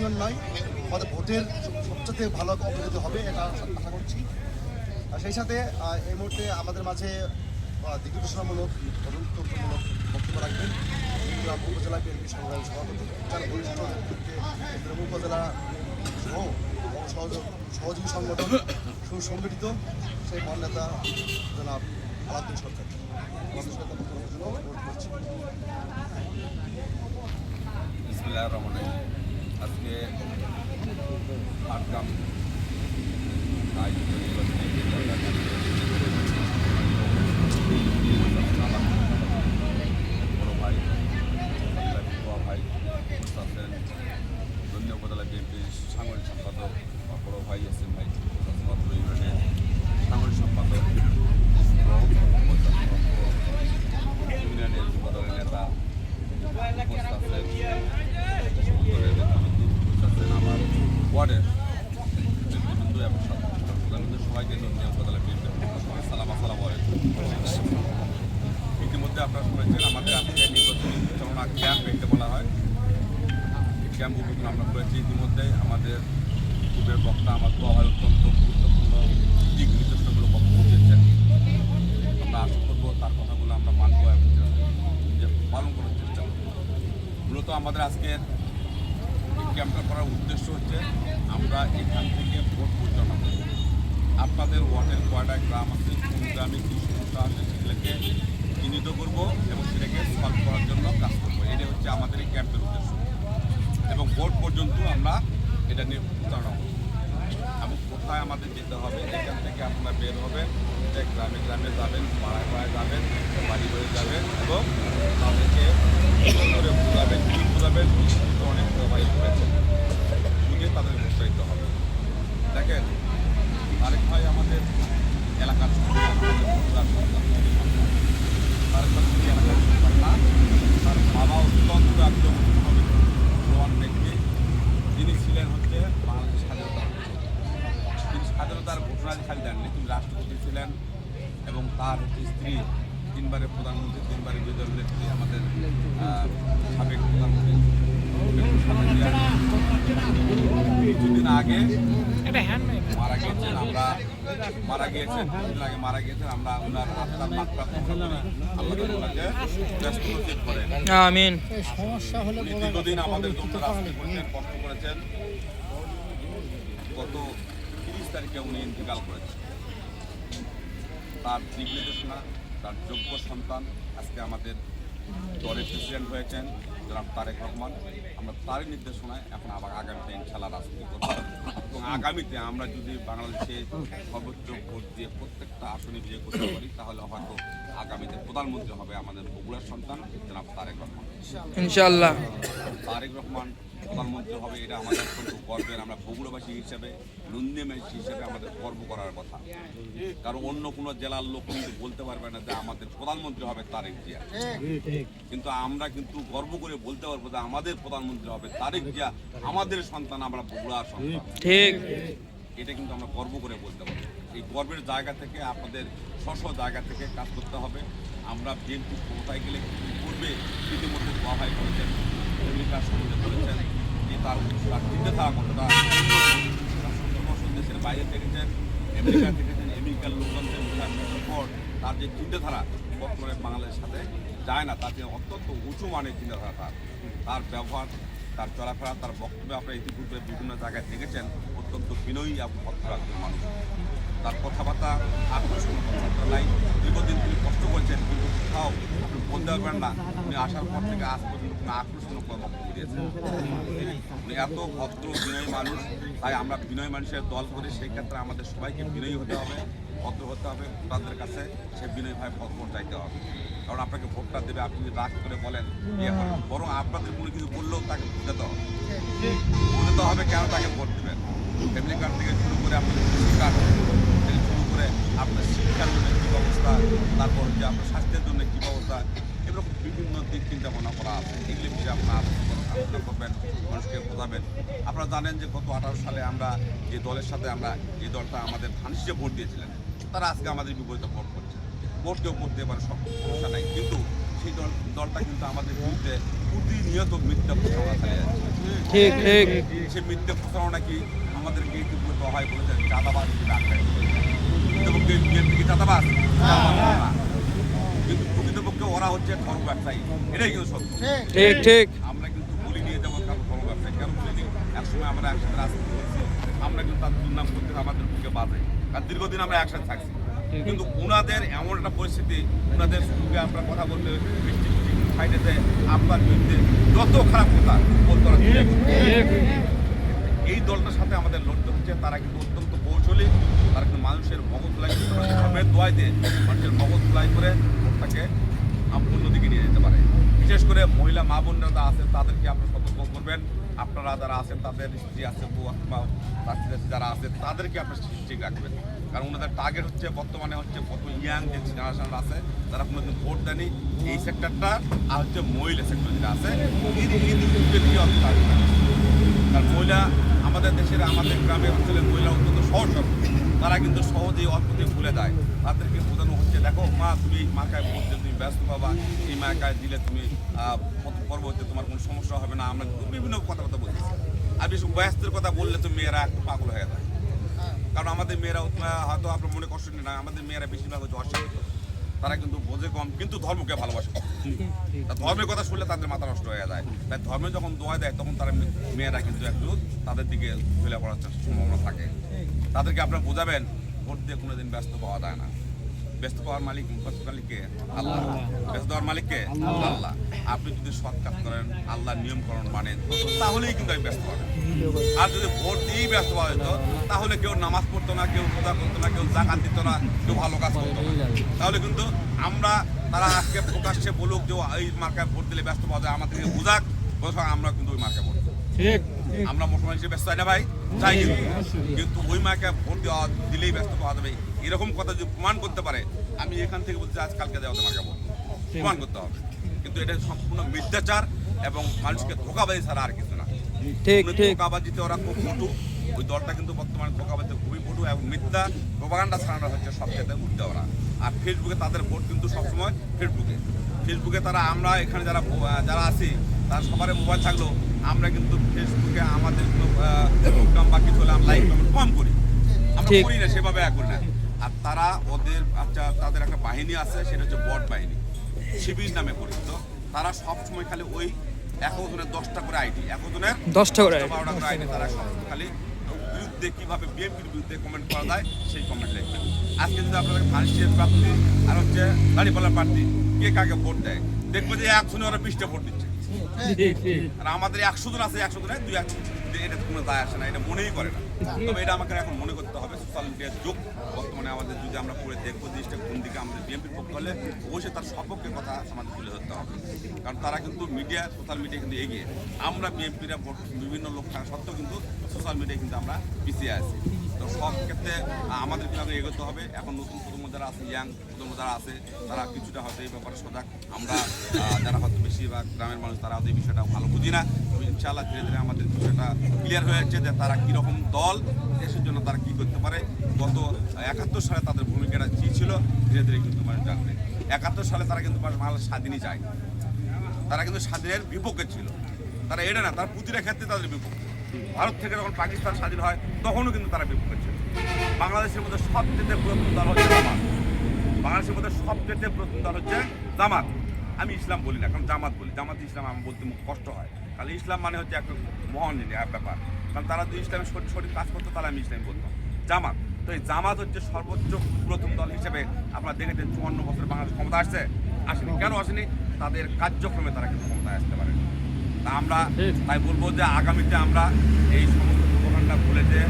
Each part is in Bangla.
ইউনিয়ন নয়, আমাদের ভোটের সবচেয়ে ভালো অগ্রগতি হবে এটা আশা করছি। আর সেই সাথে এই মুহূর্তে আমাদের মাঝে ঘোষণামূলক তদন্তমূলক বক্তব্য রাখবেন। উপজেলা বিএনপি সংগ্রামী সভাপতি যার বরিষ্ঠ উপজেলা সহ সহযোগ- সংগঠন সুসংগঠিত, সেই মহান নেতা জনাব আলাদ্দিন সরকার। আজকে আটকাম আয়োজিত নির্বাচনে কেন্দ্রীয় বড় ভাই বড় ভাই মুস্তাফেন ধন্য উপজেলা বিএনপির সাংগঠনিক সম্পাদক আমার বড় ভাই এসএম ভাই মাত্র ইউনিয়নের সাংগঠনিক সম্পাদক ইউনিয়নের যুব দলের নেতা মুস্তাফেন দলের নেতাবৃন্দ মুস্তাফেন আমার ওয়ার্ডের নেতৃবৃন্দ এবং সাধারণ সবাইকে ধন্য উপজেলা বিএনপির পক্ষ থেকে সালাম আসসালামু আলাইকুম ইতিমধ্যে আপনারা শুনেছেন আমাদের আজকে নির্বাচনী পরিচালনা ক্যাম্প একে বলা হয় উপকরণ আমরা করেছি ইতিমধ্যে, আমাদের পূর্বের বক্তা, আমার তো অত্যন্ত গুরুত্বপূর্ণ দিক নির্দেশনাগুলো বক্তব্য দিয়েছেন। আমরা আশা করব তার কথাগুলো আমরা মানবো এবং পালন করার চেষ্টা মূলত আমাদের আজকের এই ক্যাম্পটা করার উদ্দেশ্য হচ্ছে, আমরা এখান থেকে ভোট পরিচালনা করব। আপনাদের ওয়ার্ডের কয়টা গ্রাম আছে, কোন গ্রামে কী সমস্যা আছে সেগুলোকে চিহ্নিত করব এবং সেটাকে সলভ করার জন্য কাজ করব। এটাই হচ্ছে আমাদের এই ক্যাম্পের উদ্দেশ্য। এবং ভোট পর্যন্ত আমরা এটা নিয়ে প্রচারণা করব। এবং কোথায় আমাদের যেতে হবে, এখান থেকে আপনারা বের হবেন গ্রামে গ্রামে যাবেন, পাড়ায় পাড়ায় যাবেন, বাড়ি বাড়ি যাবেন এবং তাদেরকে করে বোঝাবেন কী বোঝাবেন অনেক প্রবাহিত হয়েছে বুঝে তাদের প্রচারিত হবে। দেখেন, আরেক ভাই আমাদের এলাকার তার বাবা অত্যন্ত একজন প্রমাণ ব্যক্তি যিনি ছিলেন হচ্ছে বাংলাদেশ স্বাধীনতা। তিনি স্বাধীনতার ঘোষণাদি খালি দেননি তিনি রাষ্ট্রপতি ছিলেন এবং তার হচ্ছে স্ত্রী তিনবারের প্রধানমন্ত্রী তিনবারের বিরোধী নেত্রী আমাদের সাবেক প্রধানমন্ত্রী। কিছুদিন আগে মারা গিয়েছেন আমরা মারা গিয়েছেন কিছুদিন আগে মারা গিয়েছেন আমরা ওনার আত্মার মাত্রা কামনা করি আল্লাহ ওনাকে ব্যস্ত নসিব করেন। আমিন। উনি দীর্ঘদিন আমাদের জন্য রাজনীতি করেছেন কষ্ট করেছেন। গত তিরিশ তারিখে উনি ইন্তেকাল করেছেন। তার দিক নির্দেশনা তার যোগ্য সন্তান আজকে আমাদের দলের প্রেসিডেন্ট হয়েছেন। জনাব তারেক রহমান আমরা তারই নির্দেশনায় এখন আবার আগামীতে ইনশাল্লাহ রাজনীতি করব। এবং আগামীতে আমরা যদি বাংলাদেশে সর্বোচ্চ ভোট দিয়ে প্রত্যেকটা আসনে বিজয় করতে পারি তাহলে হয়তো আগামীতে প্রধানমন্ত্রী হবে আমাদের বগুড়ার সন্তান জনাব তারেক রহমান। ইনশাল্লাহ তারেক রহমান প্রধানমন্ত্রী হবে এটা আমাদের অত্যন্ত গর্বের আমরা বগুড়াবাসী হিসেবে নন্দিয়াবাসী হিসেবে আমাদের গর্ব করার কথা। কারণ অন্য কোনো জেলার লোক কিন্তু বলতে পারবে না যে আমাদের প্রধানমন্ত্রী হবে তারেক জিয়া কিন্তু আমরা কিন্তু গর্ব করে বলতে পারব যে আমাদের প্রধানমন্ত্রী হবে তারেক জিয়া আমাদের সন্তান আমরা বগুড়ার সন্তান। ঠিক। এটা কিন্তু আমরা গর্ব করে বলতে পারব। এই গর্বের জায়গা থেকে আপনাদের স্ব জায়গা থেকে কাজ করতে হবে। আমরা বিএনপি ক্ষমতায় গেলে কি করবে ইতিমধ্যে সভায় করেছেন। ভূমিকার সম্বন্ধে বলেছেন যে তার তার চিন্তাধারা কতটা দেশের বাইরে থেকেছেন, আমেরিকা থেকেছেন, আমেরিকার লোকজনদের মুখে পর তার যে চিন্তাধারা বর্তমানে বাংলাদেশের সাথে যায় না, তার যে অত্যন্ত উঁচু মানের চিন্তাধারা তার তার ব্যবহার, তার চলাফেরা, তার বক্তব্য আপনারা ইতিপূর্বে বিভিন্ন জায়গায় দেখেছেন, অত্যন্ত বিনয়ী এবং ভদ্র মানুষ। তার কথাবার্তা কথাবার্তা নাই দীর্ঘদিন তিনি কষ্ট করেছেন কিন্তু কোথাও বলতে পারবেন না। উনি আসার পর থেকে আজ পর্যন্ত কোনো আকর্ষণীয় বক্তব্য দিয়েছেন। উনি এত ভদ্র বিনয়ী মানুষ। তাই আমরা বিনয় মানুষের দল করি, সেই ক্ষেত্রে আমাদের সবাইকে বিনয়ী হতে হবে ভদ্র হতে হবে ভোটারদের কাছে। সে বিনয়ী ভাই ভোট চাইতে হবে। কারণ আপনাকে ভোটটা দেবে, আপনি রাগ করে বলেন ইয়ে করেন বরং আপনাদের কোনো কিছু বললেও তাকে বুঝতে হবে। বুঝতে হবে কেন তাকে ভোট দেবেন? ফ্যামিলি কার্ড থেকে শুরু করে আপনাদের কৃষি কার্ড থেকে শুরু করে আপনার শিক্ষার জন্য কী ব্যবস্থা, তারপর যে আপনার স্বাস্থ্যের জন্য কী ব্যবস্থা এরকম বিভিন্ন দিক চিন্তা ভাবনা করা আছে। এগুলি বিষয়ে আপনার আলোচনা করবেন মানুষকে বোঝাবেন। আপনারা জানেন যে গত আঠারো সালে আমরা যে দলের সাথে আমরা এই দলটা আমাদের ধানসিজে ভোট দিয়েছিলেন তারা আজকে আমাদের বিপরীতে ভোট করছে। ভোট কেউ করতে পারে সব সমস্যা নাই। কিন্তু সেই দল দলটা কিন্তু আমাদের বিরুদ্ধে প্রতিনিয়ত মিথ্যা প্রচারণা চালিয়ে যাচ্ছে। ঠিক ঠিক। সে মিথ্যা প্রচারণা কি আমাদেরকে ইতিপূর্বে দহাই বলেছেন চাঁদাবাজ হিসেবে আখ্যায়িত করেছেন প্রকৃতপক্ষে বিএনপি কি ওরা হচ্ছে ধর্ম ব্যবসায়ী। এটাই কিন্তু সত্য। ঠিক। ঠিক আমরা কিন্তু বলি নিয়ে যাব কারণ ধর্ম ব্যবসায়ী কেন বলিনি একসময় আমরা একসাথে রাজনীতি করছি আমরা কিন্তু তার দুর্নাম করতে আমাদের বুকে বাজে। আর দীর্ঘদিন আমরা একসাথে থাকছি। কিন্তু ওনাদের এমন একটা পরিস্থিতি ওনাদের সঙ্গে আমরা কথা বলতে বৃষ্টি সাইডেতে আপনার বিরুদ্ধে যত খারাপ কথা বলতে। এই দলটার সাথে আমাদের লড়তে হচ্ছে তারা কিন্তু অত্যন্ত কৌশলী তারা কিন্তু মানুষের মগজ করতে ধর্মের দোয়াই দিয়ে মানুষের মগজ ধুলাই করে ভোটটাকে অন্যদিকে নিয়ে যেতে পারে। বিশেষ করে মহিলা মা বোনরা আছেন, তাদেরকে আপনারা সতর্ক করবেন। আপনারা যারা আছেন, তাদের স্ত্রী আছে, বউ চাচি যারা আছে তাদেরকে আপনারা ঠিক রাখবেন। কারণ ওনাদের টার্গেট হচ্ছে, বর্তমানে হচ্ছে কত ইয়াং যে জেনারেশন আছে, তারা কোনোদিন ভোট দেয়নি। এই সেক্টরটা আর হচ্ছে মহিলা সেক্টর যেটা আছে দিয়ে। কারণ মহিলা আমাদের দেশের, আমাদের গ্রামে অঞ্চলের মহিলা অত্যন্ত সহজ। তারা কিন্তু সহজেই অল্পতেই ভুলে যায়। তাদেরকে বোঝানো হচ্ছে, দেখো, মা, তুমি মার্কায় ভোট ব্যস্ত পাবা এই মায়ের কাজ দিলে তুমি পরবর্তীতে তোমার কোনো সমস্যা হবে না। আমরা বিভিন্ন কথাবার্তা বলছি আর বেশি ব্যস্তের কথা বললে তো মেয়েরা একটু পাগল হয়ে যায়। কারণ আমাদের মেয়েরা হয়তো আপনার মনে কষ্ট নেই না, আমাদের মেয়েরা বেশিরভাগ হচ্ছে অশিক্ষিত। তারা কিন্তু বোঝে কম, কিন্তু ধর্মকে ভালোবাসে। ধর্মের কথা শুনলে তাদের মাথা নষ্ট হয়ে যায়। তাই ধর্মে যখন দোয়া দেয়, তখন তারা মেয়েরা কিন্তু একটু তাদের দিকে ফেলে পড়ার সম্ভাবনা থাকে। তাদেরকে আপনারা বোঝাবেন, ভোট দিয়ে কোনোদিন ব্যস্ত পাওয়া যায় না। ব্যস্ত পাওয়ার মালিক ব্যস্ত মালিককে আল্লাহ। ব্যস্ত দেওয়ার মালিককে আল্লাহ। আপনি যদি সৎ কাজ করেন আল্লাহর নিয়মকরণ মানেন তাহলেই কিন্তু আমি ব্যস্ত পাবেন আর যদি ভোট দিয়েই ব্যস্ত পাওয়া যেত তাহলে কেউ নামাজ পড়তো না কেউ রোজা করতো না কেউ জাকাত দিত না কেউ ভালো কাজ করতো না। তাহলে কিন্তু আমরা তারা আজকে প্রকাশ্যে বলুক যে এই মার্কায় ভোট দিলে ব্যস্ত পাওয়া যায় আমাদেরকে বুঝাক। বলছে আমরা কিন্তু ওই মার্কায় ভোট ঠিক। আমরা মুসলমান হিসেবে ব্যস্ত হয় না ভাই? কিন্তু কিন্তু ওই মাকে ভোট দেওয়া দিলেই ব্যস্ত পাওয়া যাবে। এরকম কথা যদি প্রমাণ করতে পারে আমি এখান থেকে বলছি আজ কালকে দেওয়া মাকে ভোট প্রমাণ করতে হবে। কিন্তু এটা সম্পূর্ণ মিথ্যাচার এবং মানুষকে ধোকাবাজি ছাড়া আর কিছু না। ধোকাবাজিতে ওরা খুব পটু ওই দলটা কিন্তু বর্তমানে ধোকাবাজিতে খুবই পটু এবং মিথ্যা প্রোপাগান্ডা ছাড়ানো হচ্ছে সবচেয়ে উঠতে ওরা। আর ফেসবুকে তাদের ভোট কিন্তু সবসময় ফেসবুকে ফেসবুকে তারা আমরা এখানে যারা যারা আছি তারা সবার মোবাইল থাকলেও আমরা কিন্তু ফেসবুকে আমাদের প্রোগ্রাম বা কিছু হলে আমরা লাইক কমেন্ট কম করি। আমরা করি না সেভাবে করি না। তারা ওদের আচ্ছা তাদের একটা বাহিনী আছে সেটা হচ্ছে বট বাহিনী। শিবির নামে পরিচিত। তারা সবসময় খালি ওই একজনের দশটা করে আইডি একজনের দশটা করে বারোটা করে আইডি তারা সবসময় খালি বিরুদ্ধে কীভাবে বিএনপির বিরুদ্ধে কমেন্ট করা যায় সেই কমেন্ট লিখবেন আজকে যদি আপনাদের ফান্সিয়ার প্রার্থী আর হচ্ছে দাঁড়িপাল্লার প্রার্থী কে কাকে ভোট দেয়? দেখবে যে একজনে ওরা বিশটা ভোট দিচ্ছে। আর আমাদের একশো জন আছে, একশো জনের দুই একশো। এটা কোনো দায় আসে না, এটা মনেই করে না। তবে এটা আমাকে এখন মনে করতে হবে সোশ্যাল মিডিয়ার যুগ। বর্তমানে আমাদের যদি আমরা পড়ে দেখব জিনিসটা কোন দিকে আমাদের বিএনপির পক্ষ হলে অবশ্যই তার সপক্ষে কথা আমাদের তুলে ধরতে হবে। কারণ তারা কিন্তু মিডিয়া সোশ্যাল মিডিয়া কিন্তু এগিয়ে। আমরা বিএনপিরা বিভিন্ন লোক থাকা সত্ত্বেও কিন্তু সোশ্যাল মিডিয়ায় কিন্তু আমরা পিছিয়ে আছি। তো সব ক্ষেত্রে আমাদের কিন্তু এগোতে হবে? এখন নতুন প্রজন্ম যারা আছে ইয়াং প্রজন্ম যারা আছে, তারা কিছুটা হয়তো এই ব্যাপারে সজাগ। আমরা যারা হয়তো বেশিরভাগ গ্রামের মানুষ, তারা হয়তো এই বিষয়টা ভালো বুঝি না ইনশাআল্লাহ ধীরে ধীরে আমাদের বিষয়টা ক্লিয়ার হয়ে যাচ্ছে যে তারা কীরকম দল, দেশের জন্য তারা কী করতে পারে। গত একাত্তর সালে তাদের ভূমিকাটা কী ছিল, ধীরে ধীরে কিন্তু মানুষ জানবে। একাত্তর সালে তারা কিন্তু বাংলাদেশ স্বাধীনই চায় তারা কিন্তু স্বাধীনের বিপক্ষে ছিল। তারা এটা না, তার প্রতিটা ক্ষেত্রে তাদের বিপক্ষে। ভারত থেকে যখন পাকিস্তান স্বাধীন হয়, তখনও কিন্তু তারা বিপক্ষে ছিল। বাংলাদেশের মধ্যে সবচেয়ে প্রথম দল হচ্ছে জামাত। বাংলাদেশের মধ্যে সবচেয়ে প্রথম দল হচ্ছে জামাত। আমি ইসলাম বলি না কারণ জামাত বলি। জামাত ইসলাম আমার বলতে মুখ কষ্ট হয়। তাহলে ইসলাম মানে হচ্ছে একটা মহান ব্যাপার। কারণ তারা যদি ইসলামের সঠিক সঠিক কাজ করতো তাহলে আমি ইসলাম বলতাম। জামাত তো এই জামাত হচ্ছে সর্বোচ্চ প্রথম দল হিসেবে আপনারা দেখেছেন চুয়ান্ন বছর বাংলাদেশ ক্ষমতা আসছে। আসেনি। কেন আসেনি? তাদের কার্যক্রমে তারা কিন্তু ক্ষমতায় আসতে পারে তা আমরা তাই বলব যে আগামীতে আমরা এই সমস্ত প্রোগ্রামটা ভুলে যে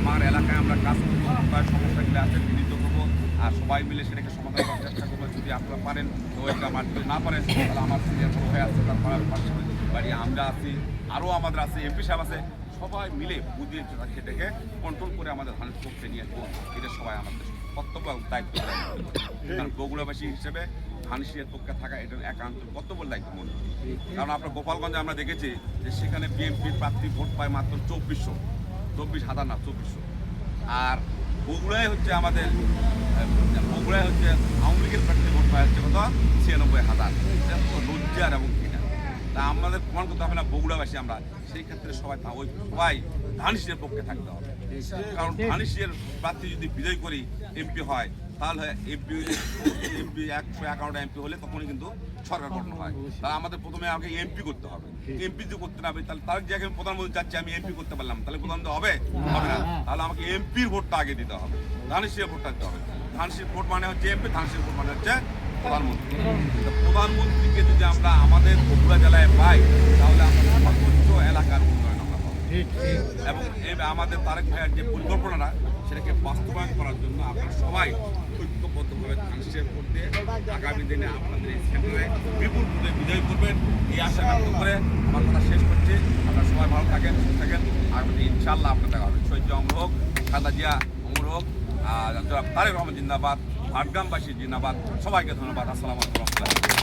আমার এলাকায় আমরা কাজ করব সমস্যাগুলো আছে চিহ্নিত করব আর সবাই মিলে সেটাকে সমাধান করার চেষ্টা যদি আপনারা পারেন এটা আমার যদি না পারেন, তাহলে আমার সিনিয়র বড় ভাই আছে, তার পাড়ার পাশে বাড়ি আমরা আছি, আরও আমাদের আছে, এমপি সাহেব আছে, সবাই মিলে বুঝিয়ে সেটাকে কন্ট্রোল করে আমাদের ধানের পক্ষে নিয়ে আসব এটা সবাই আমাদের কর্তব্য এবং দায়িত্ব। কারণ বগুড়াবাসী হিসেবে ধানসিয়ার পক্ষে থাকা এটা একান্ত কর্তব্য দায়িত্ব মনে কারণ আপনার গোপালগঞ্জে আমরা দেখেছি যে সেখানে বিএনপির প্রার্থী ভোট পায় মাত্র চব্বিশশো, চব্বিশ হাজার না, চব্বিশশো। আর বগুড়ায় হচ্ছে আমাদের বগুড়ায় হচ্ছে আওয়ামী লীগের প্রার্থী ভোট পায় হচ্ছে কত? ছিয়ানব্বই হাজার। লজ্জার এবং ঘৃণা তা আমাদের প্রমাণ করতে হবে না, বগুড়াবাসী আমরা। সেই ক্ষেত্রে সবাই ওই সবাই ধানিসের পক্ষে থাকতে হবে। কারণ ধানিসের প্রার্থী যদি বিজয় করি, এমপি হয় তাহলে এমপি এমপি একশো এগারোটা এমপি হলে তখনই কিন্তু সরকার গঠন হয়। তাহলে আমাদের প্রথমে আমাকে এমপি করতে হবে। এমপি যদি করতে না হবে তাহলে তার জায়গায় আমি প্রধানমন্ত্রী চাচ্ছি আমি এমপি করতে পারলাম তাহলে প্রধানমন্ত্রী হবে? হবে না। তাহলে আমাকে এমপির ভোটটা আগে দিতে হবে। ধানিসের ভোটটা দিতে হবে। ধানসির ভোট মানে হচ্ছে এমপি ধানসির ভোট মানে হচ্ছে প্রধানমন্ত্রী। প্রধানমন্ত্রীকে যদি আমরা আমাদের বগুড়া জেলায় পাই তাহলে আমরা সর্বোচ্চ এলাকার উন্নয়ন আমরা পাবো। এবং আমাদের তারেক ভাইয়ের যে পরিকল্পনাটা সেটাকে বাস্তবায়ন করার জন্য আপনারা সবাই ঐক্যবদ্ধভাবে ভোট দিয়ে আগামী দিনে আপনাদের এই সেন্টারে বিপুল ভোটে বিজয় করবেন। এই আশা ব্যক্ত করে আমার কথা শেষ করছি। আপনারা সবাই ভালো থাকেন, সুস্থ থাকেন। আগামী ইনশাল্লাহ আপনার দেখা হবে। সৈর্য অমর হোক খাদা জিয়া অমর হোক তারেক রহমান জিন্দাবাদ, ভাটগ্রামবাসী জিন্দাবাদ। সবাইকে ধন্যবাদ। আসসালামু আলাইকুম।